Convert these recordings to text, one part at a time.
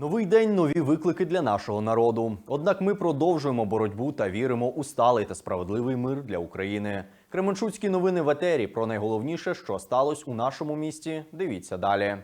Новий день, нові виклики для нашого народу. Однак ми продовжуємо боротьбу та віримо у сталий та справедливий мир для України. Кременчуцькі новини в етері про найголовніше, що сталося у нашому місті. Дивіться далі.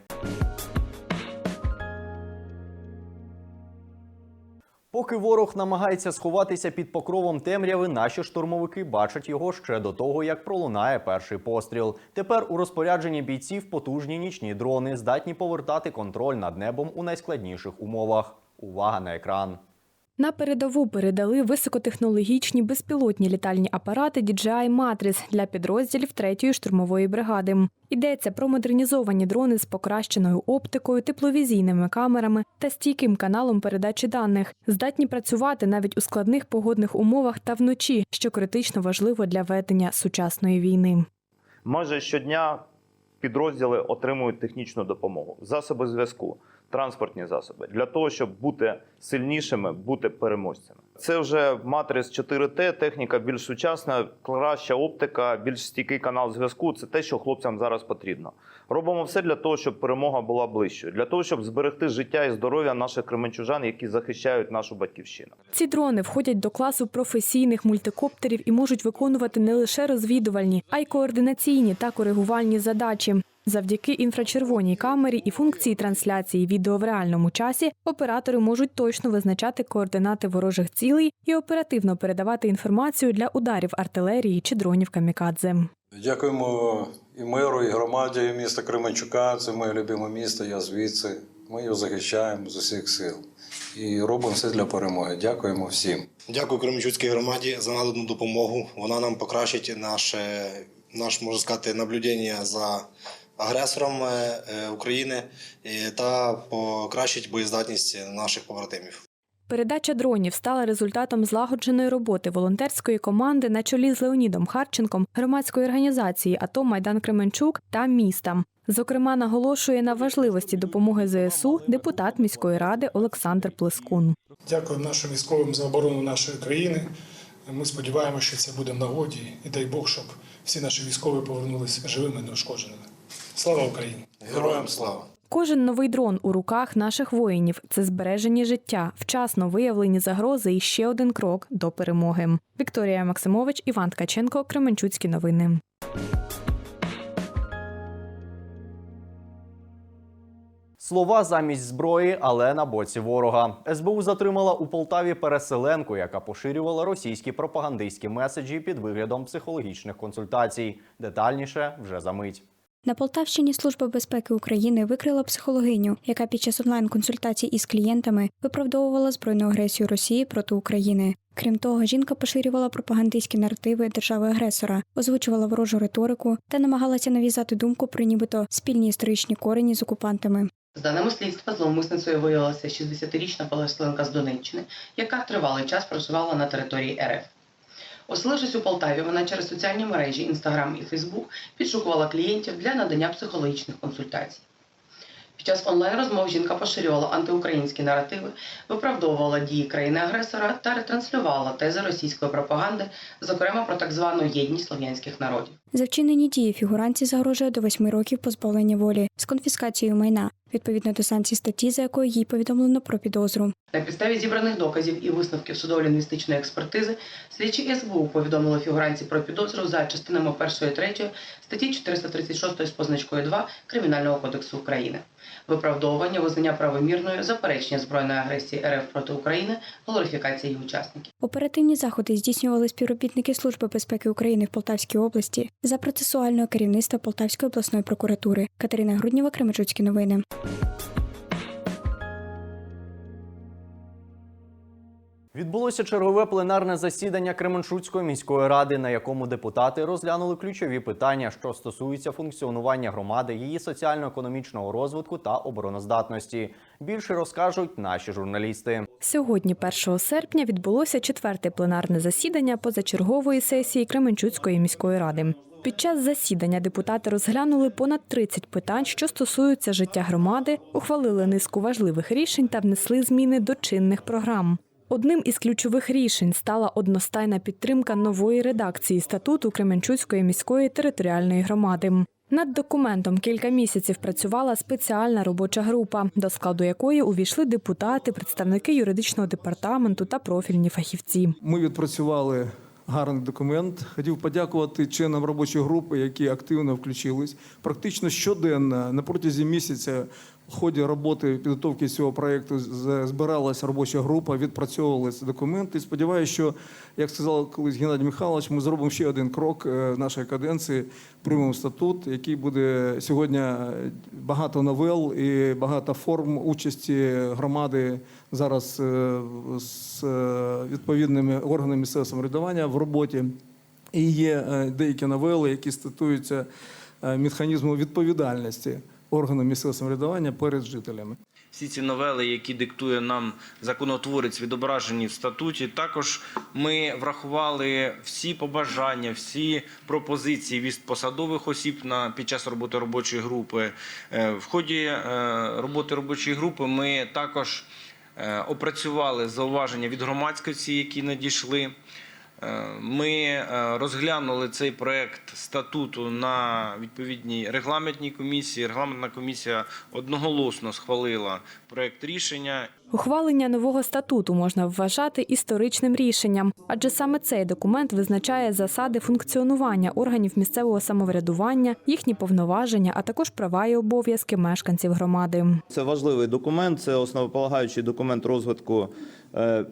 Поки ворог намагається сховатися під покровом темряви, наші штурмовики бачать його ще до того, як пролунає перший постріл. Тепер у розпорядженні бійців потужні нічні дрони здатні повертати контроль над небом у найскладніших умовах. Увага на екран. На передову передали високотехнологічні безпілотні літальні апарати DJI Matrix для підрозділів 3-ї штурмової бригади. Йдеться про модернізовані дрони з покращеною оптикою, тепловізійними камерами та стійким каналом передачі даних, здатні працювати навіть у складних погодних умовах та вночі, що критично важливо для ведення сучасної війни. Майже щодня підрозділи отримують технічну допомогу, засоби зв'язку, транспортні засоби для того, щоб бути сильнішими, бути переможцями. Це вже матрис 4Т, техніка більш сучасна, краща оптика, більш стійкий канал зв'язку. Це те, що хлопцям зараз потрібно. Робимо все для того, щоб перемога була ближчою, для того, щоб зберегти життя і здоров'я наших кременчужан, які захищають нашу батьківщину. Ці дрони входять до класу професійних мультикоптерів і можуть виконувати не лише розвідувальні, а й координаційні та коригувальні задачі. Завдяки інфрачервоній камері і функції трансляції відео в реальному часі оператори можуть точно визначати координати ворожих цілей і оперативно передавати інформацію для ударів артилерії чи дронів камікадзе. Дякуємо і меру, і громаді міста Кременчука. Це моє любиме місто, я звідси. Ми його захищаємо з усіх сил. І робимо все для перемоги. Дякуємо всім. Дякую Кременчуцькій громаді за надану допомогу. Вона нам покращить наше, наш, можна сказати, наблюдення за агресором е, е, України та покращить боєздатність наших побратимів. Передача дронів стала результатом злагодженої роботи волонтерської команди на чолі з Леонідом Харченком, громадської організації АТО Майдан Кременчук та міста. Зокрема, наголошує на важливості допомоги ЗСУ депутат міської ради Олександр Плескун. Дякуємо нашим військовим за оборону нашої країни. Ми сподіваємося, що це буде в нагоді, і дай Бог, щоб всі наші військові повернулися живими і неушкодженими. Слава Україні! Героям слава! Кожен новий дрон у руках наших воїнів це збережені життя, вчасно виявлені загрози і ще один крок до перемоги. Вікторія Максимович, Іван Ткаченко, Кременчуцькі новини. Слова замість зброї, але на боці ворога. СБУ затримала у Полтаві переселенку, яка поширювала російські пропагандистські меседжі під виглядом психологічних консультацій. Детальніше вже за мить. На Полтавщині Служба безпеки України викрила психологиню, яка під час онлайн-консультацій із клієнтами виправдовувала збройну агресію Росії проти України. Крім того, жінка поширювала пропагандистські наративи держави-агресора, озвучувала ворожу риторику та намагалася нав'язати думку про нібито спільні історичні корені з окупантами. За даними слідства, зловмисницею виявилася 60-річна переселенка з Донеччини, яка тривалий час проживала на території РФ. Оселившись у Полтаві, вона через соціальні мережі Інстаграм і Фейсбук підшукувала клієнтів для надання психологічних консультацій. Під час онлайн-розмов жінка поширювала антиукраїнські наративи, виправдовувала дії країни-агресора та ретранслювала тези російської пропаганди, зокрема про так звану єдність слов'янських народів. За вчинені дії фігуранці загрожує до восьми років позбавлення волі з конфіскацією майна, відповідно до санкцій статті, за якою їй повідомлено про підозру. На підставі зібраних доказів і висновків судово-лінгвістичної експертизи слідчі СБУ повідомили фігуранці про підозру за частинами 1 і 3 статті 436 з позначкою 2 Кримінального кодексу України. Виправдовування, визнання правомірною, заперечення збройної агресії РФ проти України, глорифікація її учасників. Оперативні заходи здійснювали співробітники Служби безпеки України в Полтавській області за процесуального керівництва Полтавської обласної прокуратури. Катерина Груднєва, Кременчуцькі новини. Відбулося чергове пленарне засідання Кременчуцької міської ради, на якому депутати розглянули ключові питання, що стосуються функціонування громади, її соціально-економічного розвитку та обороноздатності. Більше розкажуть наші журналісти. Сьогодні, 1 серпня, відбулося четверте пленарне засідання позачергової сесії Кременчуцької міської ради. Під час засідання депутати розглянули понад 30 питань, що стосуються життя громади, ухвалили низку важливих рішень та внесли зміни до чинних програм. Одним із ключових рішень стала одностайна підтримка нової редакції статуту Кременчуцької міської територіальної громади. Над документом кілька місяців працювала спеціальна робоча група, до складу якої увійшли депутати, представники юридичного департаменту та профільні фахівці. Ми відпрацювали гарний документ. Хотів подякувати членам робочої групи, які активно включились. Практично щоденно на протязі місяця в ході роботи підготовки цього проєкту збиралася робоча група, відпрацьовувалися документи. Сподіваюся, що, як сказав колись Геннадій Михайлович, ми зробимо ще один крок е, в нашій каденції, приймемо статут, який буде сьогодні е, багато новел і багато форм участі громади зараз е, з відповідними органами місцевого самоврядування в роботі. І є деякі новели, які статуються механізму відповідальності органів місцевого самоврядування перед жителями. Всі ці новели, які диктує нам законотворець, відображені в статуті. Також ми врахували всі побажання, всі пропозиції від посадових осіб на під час роботи робочої групи. Е, В ході е, роботи робочої групи ми також е, опрацювали зауваження від громадськості, які надійшли. Е, Ми е, розглянули цей проект статуту на відповідній регламентній комісії. Регламентна комісія одноголосно схвалила проект рішення. Ухвалення нового статуту можна вважати історичним рішенням, адже саме цей документ визначає засади функціонування органів місцевого самоврядування, їхні повноваження, а також права і обов'язки мешканців громади. Це важливий документ, це основополагаючий документ розвитку е,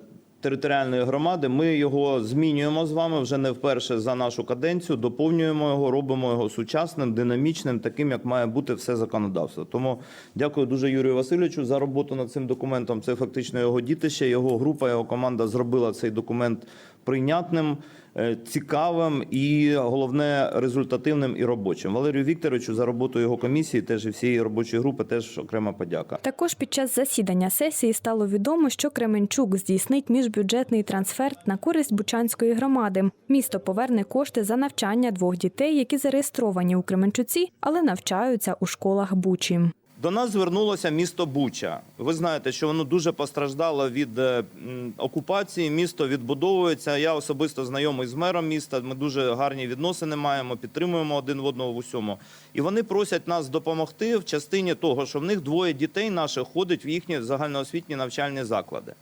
територіальної громади. Ми його змінюємо з вами вже не вперше за нашу каденцію. Доповнюємо його, робимо його сучасним, динамічним, таким як має бути все законодавство. Тому дякую дуже Юрію Васильовичу за роботу над цим документом. Це фактично його дітище, його група, його команда зробила цей документ прийнятним. Е, Цікавим і головне результативним і робочим Валерію Вікторовичу за роботу його комісії, теж і всієї робочої групи, теж окрема подяка. Також під час засідання сесії стало відомо, що Кременчук здійснить міжбюджетний трансфер на користь Бучанської громади. Місто поверне кошти за навчання двох дітей, які зареєстровані у Кременчуці, але навчаються у школах Бучі. До нас звернулося місто Буча. Ви знаєте, що воно дуже постраждало від е, окупації. Місто відбудовується. Я особисто знайомий з мером міста. Ми дуже гарні відносини маємо, підтримуємо один в одного в усьому. І вони просять нас допомогти в частині того, що в них двоє дітей наших ходить в їхні загальноосвітні навчальні заклади.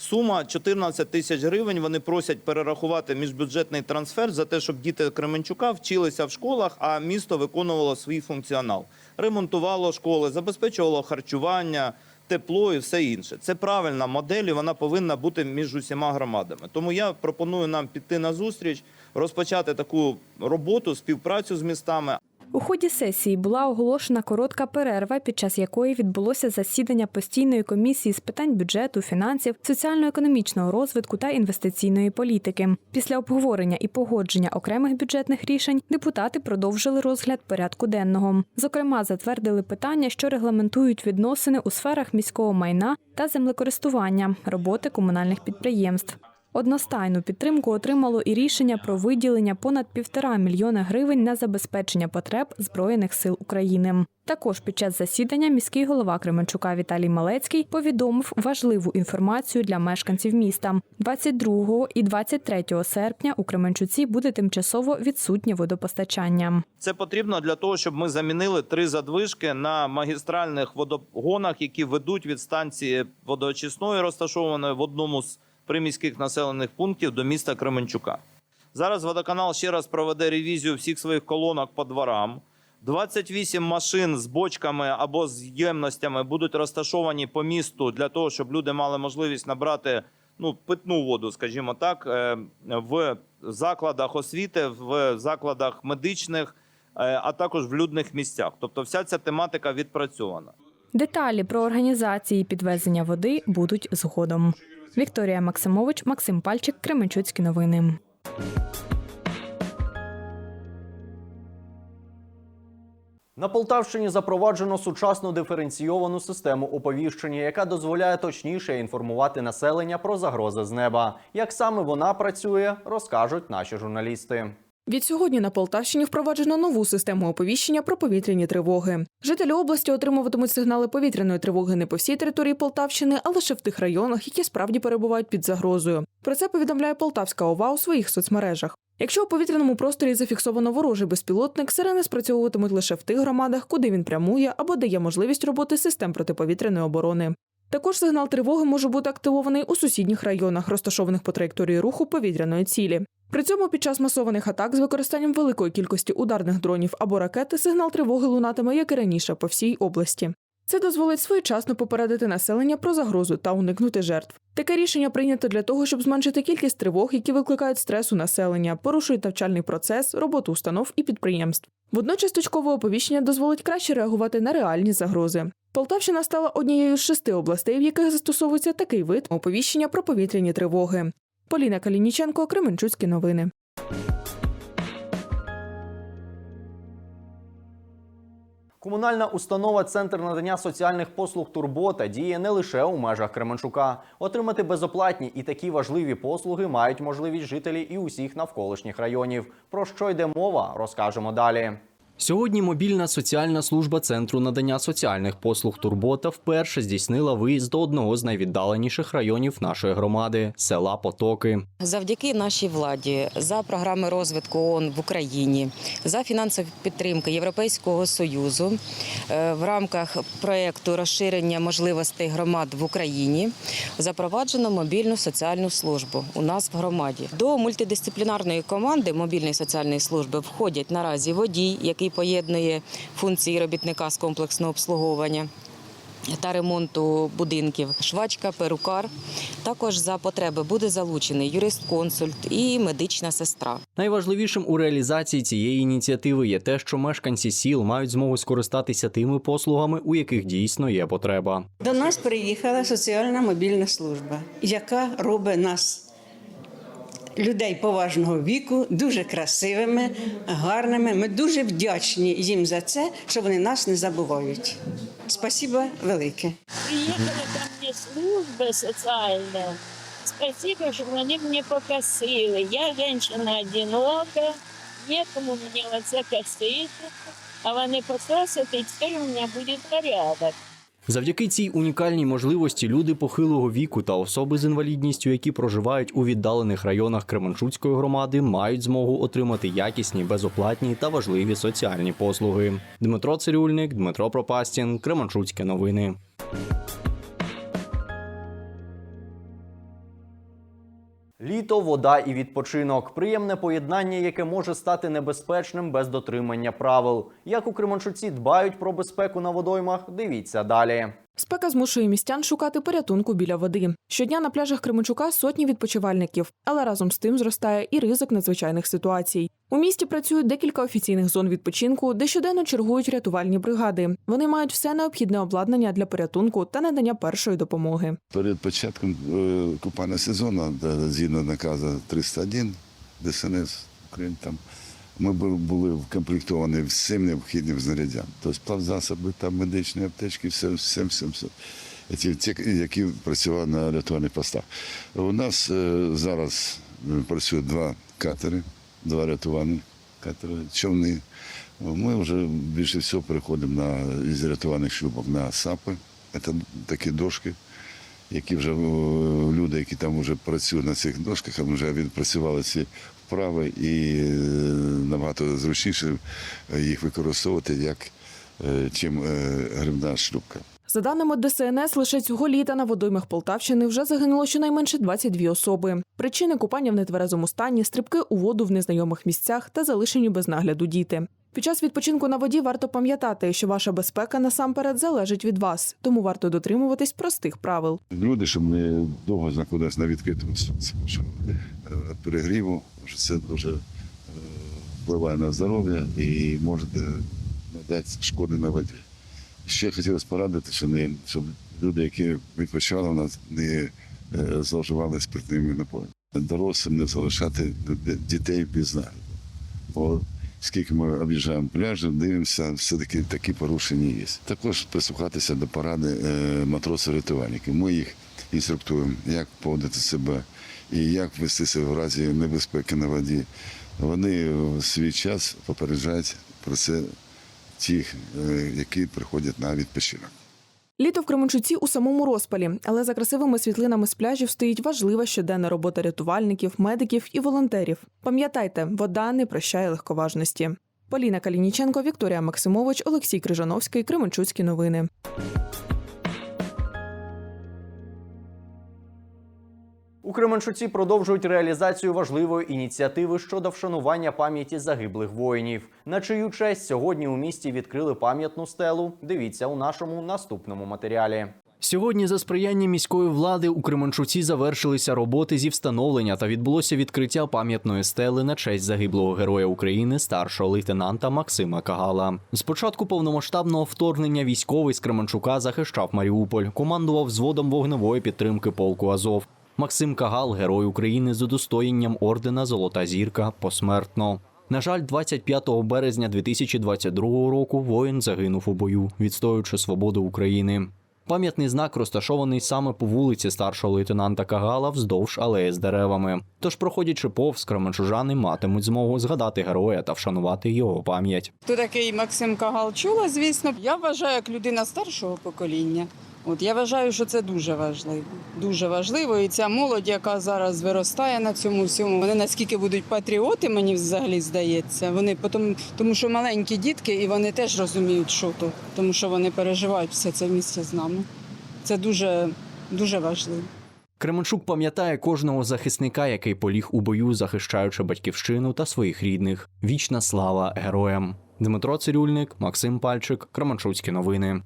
Сума 14 тисяч гривень. Вони просять перерахувати міжбюджетний трансфер за те, щоб діти Кременчука вчилися в школах, а місто виконувало свій функціонал, ремонтувало школи, забезпечувало харчування, тепло і все інше. Це правильна модель, і вона повинна бути між усіма громадами. Тому я пропоную нам піти на зустріч, розпочати таку роботу, співпрацю з містами. У ході сесії була оголошена коротка перерва, під час якої відбулося засідання постійної комісії з питань бюджету, фінансів, соціально-економічного розвитку та інвестиційної політики. Після обговорення і погодження окремих бюджетних рішень депутати продовжили розгляд порядку денного. Зокрема, затвердили питання, що регламентують відносини у сферах міського майна та землекористування, роботи комунальних підприємств. Одностайну підтримку отримало і рішення про виділення понад півтора мільйона гривень на забезпечення потреб Збройних сил України. Також під час засідання міський голова Кременчука Віталій Малецький повідомив важливу інформацію для мешканців міста. 22 і 23 серпня у Кременчуці буде тимчасово відсутнє водопостачання. Це потрібно для того, щоб ми замінили три задвижки на магістральних водогонах, які ведуть від станції водоочисної, розташованої в одному з приміських населених пунктів до міста Кременчука. Зараз водоканал ще раз проведе ревізію всіх своїх колонок по дворам. 28 машин з бочками або з ємностями будуть розташовані по місту для того, щоб люди мали можливість набрати ну, питну воду, скажімо так, е, в закладах освіти, в закладах медичних, е, а також в людних місцях. Тобто, вся ця тематика відпрацьована. Деталі про організації підвезення води будуть згодом. Вікторія Максимович, Максим Пальчик, Кременчуцькі новини. На Полтавщині запроваджено сучасну диференційовану систему оповіщення, яка дозволяє точніше інформувати населення про загрози з неба. Як саме вона працює, розкажуть наші журналісти. Від сьогодні на Полтавщині впроваджено нову систему оповіщення про повітряні тривоги. Жителі області отримуватимуть сигнали повітряної тривоги не по всій території Полтавщини, а лише в тих районах, які справді перебувають під загрозою. Про це повідомляє Полтавська ОВА у своїх соцмережах. Якщо у повітряному просторі зафіксовано ворожий безпілотник, сирени спрацьовуватимуть лише в тих громадах, куди він прямує або де є можливість роботи систем протиповітряної оборони. Також сигнал тривоги може бути активований у сусідніх районах, розташованих по траєкторії руху повітряної цілі. При цьому під час масованих атак з використанням великої кількості ударних дронів або ракети сигнал тривоги лунатиме, як і раніше, по всій області. Це дозволить своєчасно попередити населення про загрозу та уникнути жертв. Таке рішення прийнято для того, щоб зменшити кількість тривог, які викликають стрес у населення, порушують навчальний процес, роботу установ і підприємств. Водночас точкове оповіщення дозволить краще реагувати на реальні загрози. Полтавщина стала однією з шести областей, в яких застосовується такий вид оповіщення про повітряні тривоги. Поліна Калініченко, Кременчуцькі новини. Комунальна установа Центр надання соціальних послуг Турбота діє не лише у межах Кременчука. Отримати безоплатні і такі важливі послуги мають можливість жителі і усіх навколишніх районів. Про що йде мова, розкажемо далі. Сьогодні мобільна соціальна служба центру надання соціальних послуг Турбота вперше здійснила виїзд до одного з найвіддаленіших районів нашої громади села Потоки. Завдяки нашій владі за програми розвитку ООН в Україні, за фінансові підтримки Європейського союзу е, в рамках проєкту розширення можливостей громад в Україні запроваджено мобільну соціальну службу у нас в громаді. До мультидисциплінарної команди мобільної соціальної служби входять наразі водій, який поєднує функції робітника з комплексного обслуговування та ремонту будинків, швачка, перукар. Також за потреби буде залучений юрист-консульт і медична сестра. Найважливішим у реалізації цієї ініціативи є те, що мешканці сіл мають змогу скористатися тими послугами, у яких дійсно є потреба. До нас приїхала соціальна мобільна служба, яка робить нас. Людей поважного віку, дуже красивими, гарними. Ми дуже вдячні їм за це, що вони нас не забувають. Спасибо велике. Приехали ко мне службы социальные. Спасибо, что они мне покосили. Я женщина одинока, некому мне оце косити, а вони покосять, і тепер у мене буде порядок. Завдяки цій унікальній можливості люди похилого віку та особи з інвалідністю, які проживають у віддалених районах Кременчуцької громади, мають змогу отримати якісні, безоплатні та важливі соціальні послуги. Дмитро Цирюльник, Дмитро Пропастін, Кременчуцькі новини. Літо, вода і відпочинок приємне поєднання, яке може стати небезпечним без дотримання правил. Як у Кременчуці дбають про безпеку на водоймах, дивіться далі. Спека змушує містян шукати порятунку біля води. Щодня на пляжах Кременчука сотні відпочивальників, але разом з тим зростає і ризик надзвичайних ситуацій. У місті працюють декілька офіційних зон відпочинку, де щоденно чергують рятувальні бригади. Вони мають все необхідне обладнання для порятунку та надання першої допомоги. Перед початком е, купального сезону, згідно наказу 301 ДСНС України, там ми були вкомплектовані всім необхідним знаряддям. Тобто плавзасоби, там медичні аптечки, все, все, все, все. Ті, які працювали на рятувальних постах. У нас е, зараз е, працюють два катери, два рятувальні катери, човни. Ми вже більше всього переходимо на із рятувальних шлюбок на САПи. Це такі дошки, які вже люди, які там вже працюють на цих дошках, вже відпрацювали ці вправи і е, набагато зручніше їх використовувати як е, чим е, грибна шлюпка. За даними ДСНС, лише цього літа на водоймах Полтавщини вже загинуло щонайменше 22 особи. Причини купання в нетверезому стані, стрибки у воду в незнайомих місцях та залишені без нагляду діти. Під час відпочинку на воді варто пам'ятати, що ваша безпека насамперед залежить від вас, тому варто дотримуватись простих правил. Люди, щоб не довго знаходилися на відкритому сонці, що е, перегріву, що це дуже е, впливає на здоров'я і може надати шкоди на воді. Ще хотілося порадити, що не щоб люди, які відпочивали у нас, не е, зловживали спиртними напоями. Дорослим не залишати дітей без нагляду. Скільки ми об'їжджаємо пляжі, дивимося, все-таки такі порушення є. Також прислухатися до поради е, матросів-рятувальників. Ми їх інструктуємо, як поводити себе і як вести себе в разі небезпеки на воді. вони в свій час попереджають про це тих, е, які приходять на відпочинок. Літо в Кременчуці у самому розпалі, але за красивими світлинами з пляжів стоїть важлива щоденна робота рятувальників, медиків і волонтерів. Пам'ятайте, вода не прощає легковажності. Поліна Калініченко, Вікторія Максимович, Олексій Крижановський, Кременчуцькі новини. У Кременчуці продовжують реалізацію важливої ініціативи щодо вшанування пам'яті загиблих воїнів. На чию честь сьогодні у місті відкрили пам'ятну стелу. Дивіться у нашому наступному матеріалі. Сьогодні за сприяння міської влади у Кременчуці завершилися роботи зі встановлення та відбулося відкриття пам'ятної стели на честь загиблого героя України старшого лейтенанта Максима Кагала. З початку повномасштабного вторгнення військовий з Кременчука захищав Маріуполь, командував взводом вогневої підтримки полку Азов. Максим Кагал, герой України з удостоєнням ордена Золота зірка посмертно. На жаль, 25 березня 2022 року воїн загинув у бою, відстоюючи свободу України. Пам'ятний знак розташований саме по вулиці старшого лейтенанта Кагала вздовж алеї з деревами. Тож, проходячи повз, кременчужани матимуть змогу згадати героя та вшанувати його пам'ять. Хто такий Максим Кагал чула, звісно. Я вважаю як людина старшого покоління. От я вважаю, що це дуже важливо. Дуже важливо. І ця молодь, яка зараз виростає на цьому всьому, вони наскільки будуть патріоти, мені взагалі здається. Вони потім, тому що маленькі дітки, і вони теж розуміють, що то, тому що вони переживають все це місце з нами. Це дуже, дуже важливо. Кременчук пам'ятає кожного захисника, який поліг у бою, захищаючи батьківщину та своїх рідних. Вічна слава героям. Дмитро Цирюльник, Максим Пальчик, Кременчуцькі новини.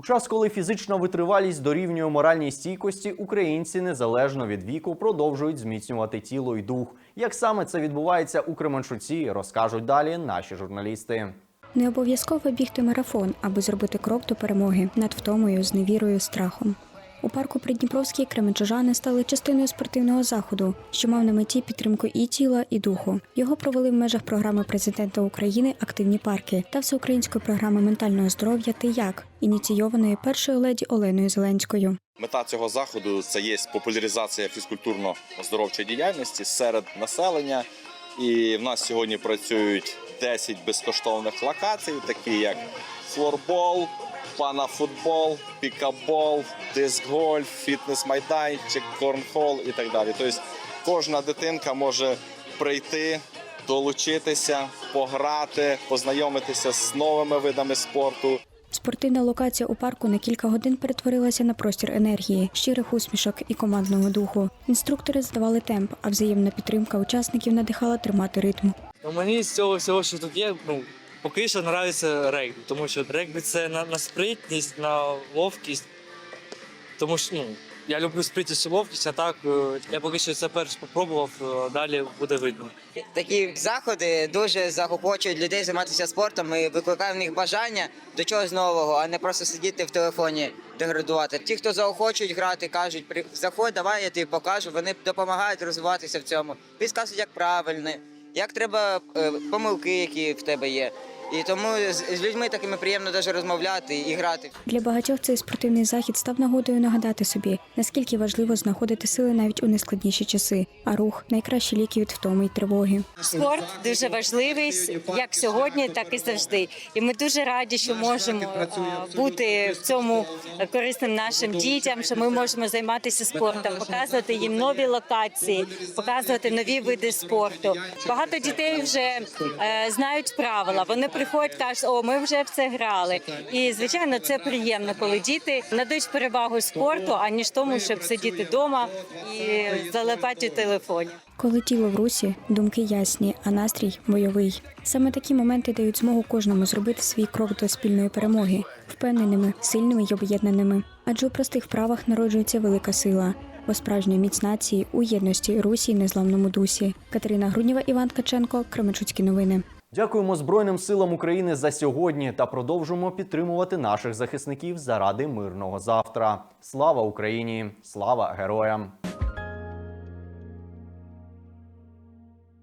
У час, коли фізична витривалість дорівнює моральній стійкості, українці незалежно від віку продовжують зміцнювати тіло й дух. Як саме це відбувається у Кременчуці, розкажуть далі наші журналісти. Не обов'язково бігти марафон, аби зробити крок до перемоги над втомою, зневірою, страхом. У парку Придніпровській кременчужани стали частиною спортивного заходу, що мав на меті підтримку і тіла, і духу. Його провели в межах програми президента України Активні парки та всеукраїнської програми ментального здоров'я Ти як ініційованої першою леді Оленою Зеленською. Мета цього заходу це є популяризація фізкультурно-оздоровчої діяльності серед населення. І в нас сьогодні працюють 10 безкоштовних локацій, такі як флорбол, панафутбол, пікабол, диск-гольф, фітнес-майданчик, корнхол і так далі. Тобто кожна дитинка може прийти, долучитися, пограти, познайомитися з новими видами спорту. Спортивна локація у парку на кілька годин перетворилася на простір енергії, щирих усмішок і командного духу. Інструктори здавали темп, а взаємна підтримка учасників надихала тримати ритм. Ну, мені з цього всього, що тут є, ну поки що подобається регбі, тому що регбі це на, на спритність, на ловкість. Тому що ну, я люблю спритність і ловкість, а так е, я поки що це перш спробував, е, далі буде видно. Такі заходи дуже захоплюють людей займатися спортом і викликає в них бажання до чогось нового, а не просто сидіти в телефоні деградувати. Ті, хто заохочують грати, кажуть, «При- заходь, давай я тобі покажу. Вони допомагають розвиватися в цьому. Підказують, як правильно, як треба е, помилки, які в тебе є. І тому з, людьми такими приємно даже розмовляти і грати. Для багатьох цей спортивний захід став нагодою нагадати собі, наскільки важливо знаходити сили навіть у найскладніші часи, а рух найкращі ліки від втоми й тривоги. Спорт дуже важливий як сьогодні, так і завжди. І ми дуже раді, що можемо бути в цьому корисним нашим дітям, що ми можемо займатися спортом, показувати їм нові локації, показувати нові види спорту. Багато дітей вже е, знають правила. Вони приходять, кажуть, о, ми вже в це грали. І звичайно, це приємно, коли діти надають перевагу спорту, аніж тому, щоб сидіти вдома і залипати у телефоні. Коли тіло в русі, думки ясні, а настрій бойовий. Саме такі моменти дають змогу кожному зробити свій крок до спільної перемоги, впевненими, сильними й об'єднаними. Адже у простих вправах народжується велика сила. Бо справжня міць нації у єдності Русі незламному дусі. Катерина Груднєва, Іван Ткаченко, Кременчуцькі новини. Дякуємо Збройним силам України за сьогодні та продовжуємо підтримувати наших захисників заради мирного завтра. Слава Україні! Слава героям!